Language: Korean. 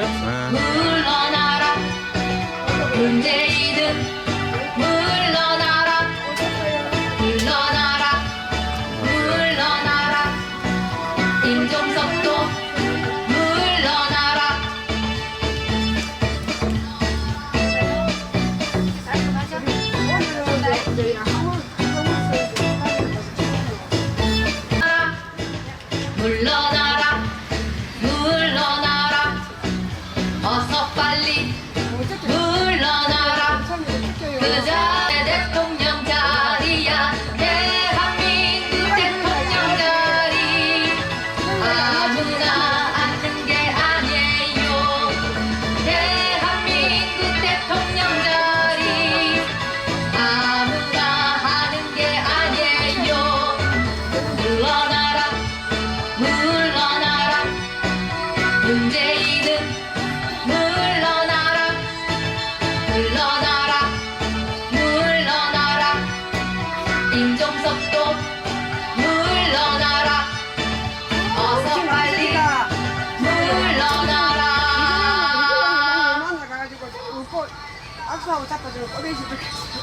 아. 물러나라. 문재인은 물러나라. 물러나라. 물러나라. 임종석도 물러나라. 물러나라 물러나라. 그자 대통령 자리야. 대한민국 대통령 자리. 아무나 앉는 게 아니에요. 대한민국 대통령 자리. 아무나 하는 게 아니에요. 물러나라. 물러나라. 문재 물러나라 물러나라 임종석도 물러나라 어서 빨리 물러나라 만나가지고 웃고 악수하고 자빠지고 좋겠어.